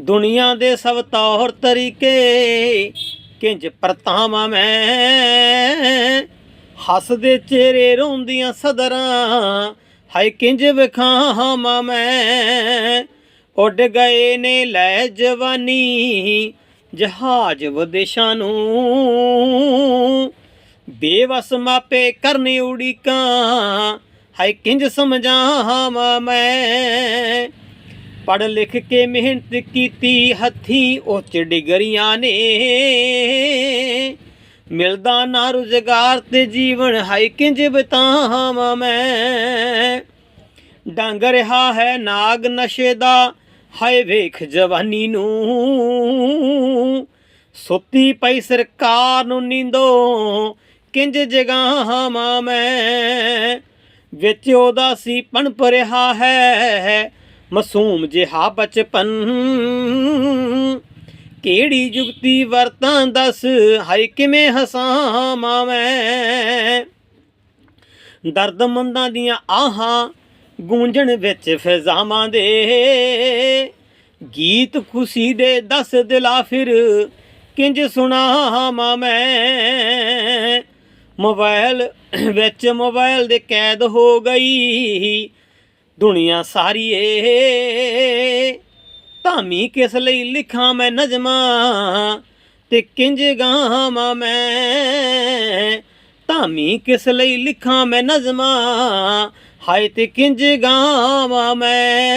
ਦੁਨੀਆ ਦੇ ਸਭ ਤੌਰ ਤਰੀਕੇ ਕਿੰਜ ਪਰਤਾਵਾਂ ਮੈਂ। ਹੱਸਦੇ ਚਿਹਰੇ ਰੋਂਦੀਆਂ ਸਦਰਾਂ, ਹਾਏ ਕਿੰਜ ਵਿਖਾਵਾਂ ਮੈਂ। ਉੱਡ ਗਏ ਨੇ ਲੈ ਜਵਾਨੀ, ਜਹਾਜ਼ ਵਿਦੇਸ਼ਾਂ ਨੂੰ। ਬੇਵਸ ਮਾਪੇ ਕਰਨੀ ਉਡੀਕਾਂ, ਹਾਏ ਕਿੰਜ ਸਮਝਾਵਾਂ ਮੈਂ। ਪੜ ਲਿਖ ਕੇ ਮਿਹਨਤ ਕੀਤੀ, ਹੱਥੀ ਉੱਚ ਡਿਗਰੀਆਂ ਨੇ। ਮਿਲਦਾ ਨਾ ਰੁਜ਼ਗਾਰ ਤੇ ਜੀਵਨ ਹਾਈ ਕਿੰਜ ਬਤਾਵਾਂ ਮੈਂ। ਡੰਗ ਰਿਹਾ ਹੈ ਨਾਗ ਨਸ਼ੇ ਦਾ, ਹਾਏ ਵੇਖ ਜਵਾਨੀ ਨੂੰ। ਸੁੱਤੀ ਪਈ ਸਰਕਾਰ ਨੂੰ ਨੀਂਦੋ, ਕਿੰਜ ਜਗਾਵਾਂ ਮੈਂ। ਵਿੱਚ ਉਹਦਾ ਸੀ ਪਣਪ ਰਿਹਾ ਹੈ ਮਾਸੂਮ ਜਿਹਾ ਬਚਪਨ। ਕਿਹੜੀ ਜੁਗਤੀ ਵਰਤਾਂ ਦੱਸ, ਹਾਏ ਕਿਵੇਂ ਹਸਾਵਾਂ ਮੈਂ ਦਰਦਮੰਦਾਂ ਦੀਆਂ ਆਹਾਂ ਗੂੰਜਣ ਵਿੱਚ ਫਿਜ਼ਾਵਾਂ ਦੇ। ਗੀਤ ਖੁਸ਼ੀ ਦੇ ਦਸ ਦਿਲਾ ਫਿਰ, ਕਿੰਜ ਸੁਣਾਵਾਂ ਮੈਂ ਮੋਬਾਈਲ ਵਿੱਚ ਮੋਬਾਈਲ ਦੇ ਕੈਦ ਹੋ ਗਈ ਦੁਨੀਆ ਸਾਰੀ ਏ। ਧਾਮੀ ਕਿਸ ਲਈ ਲਿਖਾਂ ਮੈਂ ਨਜ਼ਮਾਂ ਤੇ ਕਿੰਜ ਗਾਵਾਂ ਮੈਂ? ਧਾਮੀ ਕਿਸ ਲਈ ਲਿਖਾਂ ਮੈਂ ਨਜ਼ਮਾਂ? ਹਾਏ ਤੇ ਕਿੰਜ ਗਾਵਾਂ ਮੈਂ?